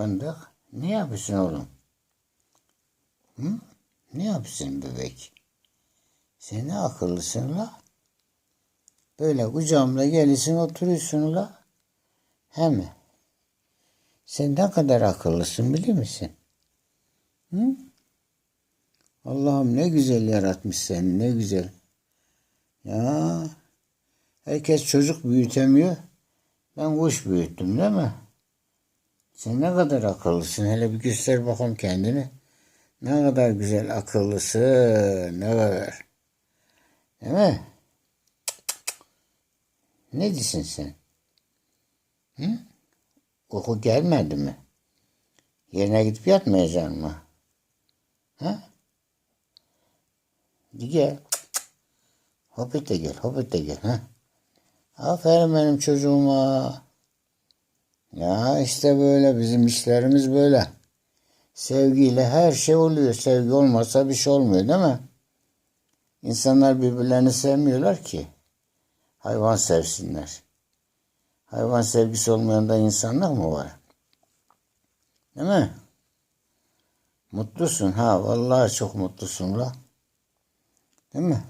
Fındık. Ne yapıyorsun oğlum? Hı? Ne yapıyorsun bebek? Sen ne akıllısın la? Böyle kucağımda gelirsin oturuyorsun la. He mi? Sen ne kadar akıllısın biliyor musun? Hı? Allah'ım ne güzel yaratmış seni ne güzel. Ya herkes çocuk büyütemiyor. Ben kuş büyüttüm değil mi? Sen ne kadar akıllısın. Hele bir göster bakalım kendini. Ne kadar güzel akıllısın. Ne kadar. Değil mi? Ne diyorsun sen? Hı? Koku gelmedi mi? Yerine gidip yatmayacaksın mı? Ha? Gel. Hobbit de gel, Hobbit de gel. Ha? Aferin benim çocuğuma. Ya işte böyle bizim işlerimiz böyle. Sevgiyle her şey oluyor. Sevgi olmasa bir şey olmuyor değil mi? İnsanlar birbirlerini sevmiyorlar ki. Hayvan sevsinler. Hayvan sevgisi olmayan da insanlık mı var? Değil mi? Mutlusun ha. Vallahi çok mutlusun la. Değil mi?